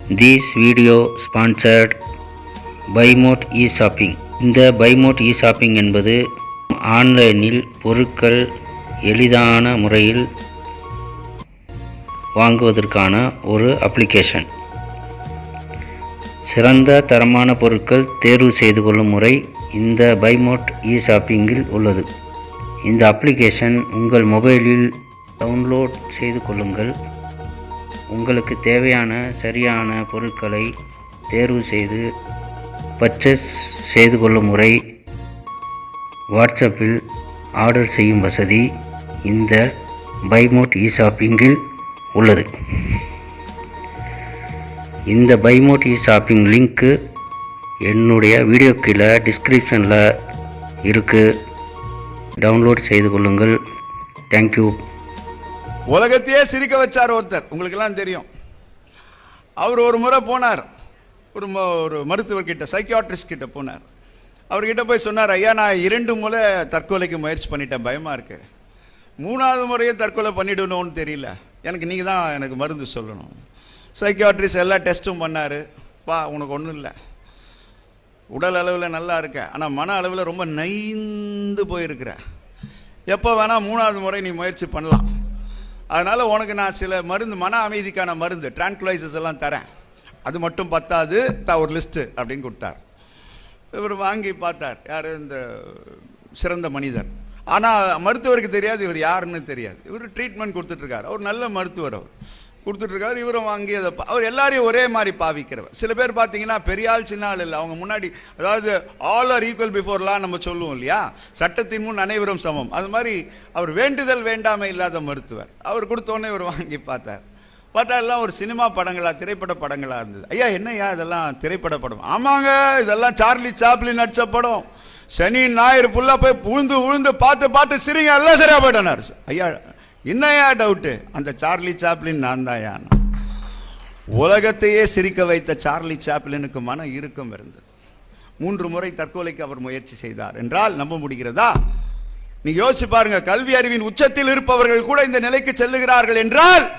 This video sponsored Bymod e shopping இந்த பைமோட் e shopping என்பது ஆன்லைனில் பொருட்கள் எளிதான முறையில் வாங்குவதற்கான ஒரு அப்ளிகேஷன் சிறந்த தரமான பொருட்கள் தேர்வு செய்து கொள்ளும் முறை இந்த பைமோட் இ ஷாப்பிங்கில் உள்ளது. இந்த அப்ளிகேஷன் உங்கள் மொபைலில் டவுன்லோட் செய்து கொள்ளுங்கள். உங்களுக்கு தேவையான சரியான பொருட்களை தேர்வு செய்து பர்ச்சேஸ் செய்து கொள்ளும் முறை வாட்ஸ்அப்பில் ஆர்டர் செய்யும் வசதி இந்த பைமோட் இ ஷாப்பிங்கில் உள்ளது. இந்த பைமோட் இ ஷாப்பிங் லிங்க்கு என்னுடைய வீடியோ கீழே டிஸ்கிரிப்ஷனில் இருக்குது டவுன்லோட் செய்து கொள்ளுங்கள். தேங்க்யூ உலகத்தையே சிரிக்க வச்சார் ஒருத்தர். உங்களுக்கெல்லாம் தெரியும். அவர் ஒரு முறை போனார். ஒரு ம- ஒரு மருத்துவர்கிட்ட சைக்கியாட்ரிஸ்ட் கிட்ட போனார். அவர்கிட்ட போய் சொன்னார் ஐயா நான் இரண்டு முறை தற்கொலைக்கு முயற்சி பண்ணிட்டேன். பயமாக இருக்கு. மூணாவது முறையே தற்கொலை பண்ணிடணும்னு தெரியல. எனக்கு நீங்கள் தான் எனக்கு மருந்து சொல்லணும். சைக்கியாட்ரிஸ்ட் எல்லா டெஸ்ட்டும் பண்ணார். பா உனக்கு ஒன்றும் இல்லை. உடல் அளவில் நல்லா இருக்க. ஆனால் மன அளவில் ரொம்ப நைந்து போயிருக்கிற. எப்போ வேணால் மூணாவது முறை நீ முயற்சி பண்ணலாம். அதனால் உனக்கு நான் சில மருந்து மன அமைதிக்கான மருந்து ட்ரான்குலைசஸ் எல்லாம் தரேன். அது மட்டும் பத்தாது த ஒரு லிஸ்ட்டு அப்படின்னு கொடுத்தார். இவர் வாங்கி பார்த்தார். யார்? இந்த சிறந்த மனிதர். ஆனால் மருத்துவருக்கு தெரியாது இவர் யாருன்னு தெரியாது. இவர் ட்ரீட்மெண்ட் கொடுத்துட்ருக்கார் அவர் நல்ல மருத்துவர் அவர். கொடுத்துட்ருக்காரு இவரும் வாங்கி அதை அவர் எல்லாரையும் ஒரே மாதிரி பாவிக்கிறவர். சில பேர் பார்த்தீங்கன்னா பெரிய ஆள் சின்ன ஆள் இல்லை. அவங்க முன்னாடி அதாவது ஆல் ஆர் ஈக்குவல் பிஃபோர்லாம் நம்ம சொல்லுவோம் இல்லையா? சட்டத்தின் முன் அனைவரும் சமம். அது மாதிரி அவர் வேண்டுதல் வேண்டாமை இல்லாத மருத்துவர். அவர் கொடுத்தோன்னே இவர் வாங்கி பார்த்தார். பார்த்தா எல்லாம் ஒரு சினிமா படங்களா திரைப்பட படங்களா இருந்தது. ஐயா என்னய்யா இதெல்லாம் திரைப்பட படம்? ஆமாங்க இதெல்லாம் சார்லி சாப்ளின் நடிச்ச படம். சனி ஞாயிறு ஃபுல்லாக போய் உழுந்து உழுந்து பார்த்து பார்த்து சிரிங்க எல்லாம் சரியாக போயிட்டனார். ஐயா என்னய்யா டவுட்டு அந்த சார்லி சாப்ளின் நான் தான் உலகத்தையே சிரிக்க வைத்த சார்லி சாப்ளினுக்கு மன இறுக்கம் இருந்தது. மூன்று முறை தற்கொலைக்கு அவர் முயற்சி செய்தார். என்றால் நம்ப முடிகிறதா? நீ யோசிச்சு பாருங்க கல்வி அறிவின் உச்சத்தில் இருப்பவர்கள் கூட இந்த நிலைக்கு செல்லுகிறார்கள் என்றால்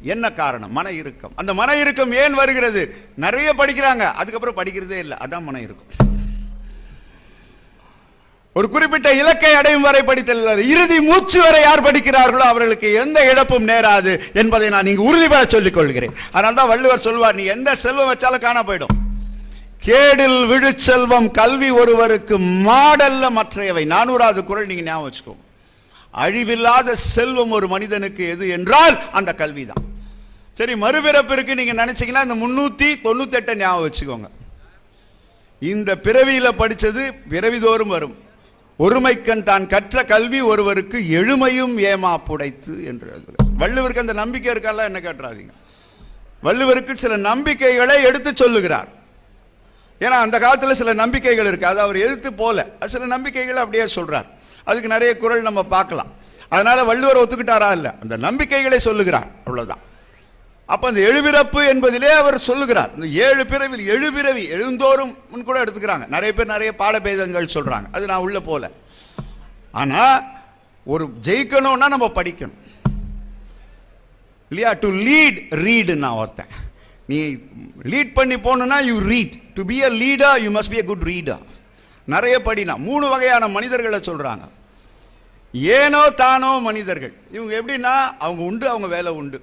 என்ன காரணம்? மன இறுக்கம். அந்த மன இறுக்கம் ஏன் வருகிறது? நிறைய படிக்கிறாங்க. அதுக்கப்புறம் படிக்கிறதே இல்லை. அதான் மன இறுக்கம். ஒரு குறிப்பிட்ட இலக்கை அடையும் வரை படித்தல் இறுதி மூச்சு வரை யார் படிக்கிறார்களோ அவர்களுக்கு எந்த இழப்பும் நேராது என்பதை நான் இங்கு உறுதிபட சொல்லிக் கொள்கிறேன் அதனால தான் வள்ளுவர் சொல்வார் நீ எந்த செல்வம் வச்சாலும் காண போயிடும். கேடில் விழுச்செல்வம் கல்வி ஒருவருக்கு மாடல்ல மற்றையவை. நானூறாவது குரல் நீங்க ஞாபகம் வச்சுக்கோங்க அழிவில்லாத செல்வம் ஒரு மனிதனுக்கு எது என்றால் அந்த கல்விதான். சரி மறுபிறப்பிற்கு நீங்க நினைச்சீங்கன்னா இந்த முன்னூத்தி தொண்ணூத்தி எட்டை ஞாபகம் வச்சுக்கோங்க. இந்த பிறவியில படிச்சது பிறவிதோறும் வரும். ஒருமைக்கண் தான் கற்ற கல்வி ஒருவருக்கு எழுமையும் ஏமா புடைத்து என்று எழுதுகிறார். வள்ளுவருக்கு அந்த நம்பிக்கை இருக்கல்ல என்ன கேட்டுறாதீங்க. வள்ளுவருக்கு சில நம்பிக்கைகளை எடுத்து சொல்லுகிறார். ஏன்னா அந்த காலத்தில் சில நம்பிக்கைகள் இருக்கு. அது அவர் எழுத்து போல. சில நம்பிக்கைகளை அப்படியே சொல்றார். அதுக்கு நிறைய குரல் நம்ம பார்க்கலாம். அதனால வள்ளுவர் ஒத்துக்கிட்டாரா இல்லை? அந்த நம்பிக்கைகளை சொல்லுகிறார். அவ்வளவுதான். அப்ப அந்த எழுபிறப்பு என்பதிலே அவர் சொல்லுகிறார். இந்த ஏழு பிறவில் எழுபிறவி எழுந்தோறும் கூட எடுத்துக்கிறாங்க. நிறைய பேர் நிறைய பாடபேதங்கள் சொல்றாங்க. அது நான் உள்ள போல. ஆனா ஒரு ஜெயிக்கணும்னா நம்ம படிக்கணும். இல்லையா? டு லீட் ரீடு நான் ஒருத்தன். நீ லீட் பண்ணி போகணும்னா you read to be a leader you must be a good reader நிறைய படினா மூணு வகையான மனிதர்களை சொல்கிறாங்க ஏனோ தானோ மனிதர்கள். இவங்க எப்படின்னா அவங்க உண்டு அவங்க வேலை உண்டு.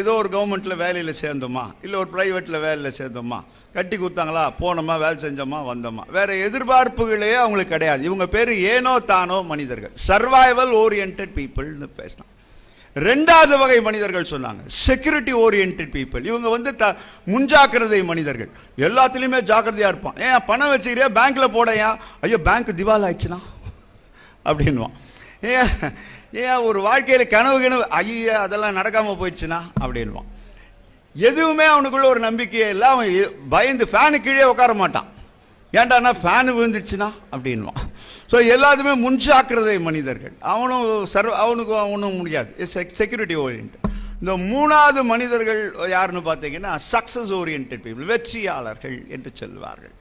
ஏதோ ஒரு கவர்மெண்ட்டில் வேலையில் சேர்ந்தோமா? இல்லை ஒரு ப்ரைவேட்டில் வேலையில் சேர்ந்தோமா? கட்டி கொடுத்தாங்களா? போனோமா வேலை செஞ்சோமா வந்தோமா? வேறு எதிர்பார்ப்புகளே அவங்களுக்கு கிடையாது. இவங்க பேர் ஏனோ தானோ மனிதர்கள். சர்வைவல் ஓரியன்ட் பீப்புள்னு பேசினான் ரெண்டாவது வகை மனிதர்கள் சொன்னாங்க. செக்யூரிட்டி ஓரியன்ட் பீப்புள் இவங்க வந்து த முன்ஜாக்கிரதை மனிதர்கள். எல்லாத்துலேயுமே ஜாக்கிரதையாக இருப்பான். ஏன் பணம் வச்சுக்கிறியா? பேங்க்கில் போடையா? ஐயோ பேங்க் திவால் ஆயிடுச்சுனா அப்படின்வான் ஏன் ஏன் ஒரு வாழ்க்கையில் கனவு கனவு ஐயா அதெல்லாம் நடக்காமல் போயிடுச்சுன்னா? அப்படின்வான் எதுவுமே அவனுக்குள்ள ஒரு நம்பிக்கையே இல்லை. அவன் பயந்து ஃபேனு கீழே உட்கார மாட்டான். ஏன்டானா ஃபேனு விழுந்துருச்சுன்னா? அப்படின்வான் ஸோ எல்லாத்துமே முன்ஜாக்கிரதை மனிதர்கள். அவனும் சர்வ அவனுக்கும் அவனும் முடியாது. செக்யூரிட்டி ஓரியன்ட் இந்த மூணாவது மனிதர்கள் யாருன்னு பார்த்தீங்கன்னா சக்ஸஸ் ஓரியன்ட் பீப்புள் வெற்றியாளர்கள் என்று சொல்வார்கள்.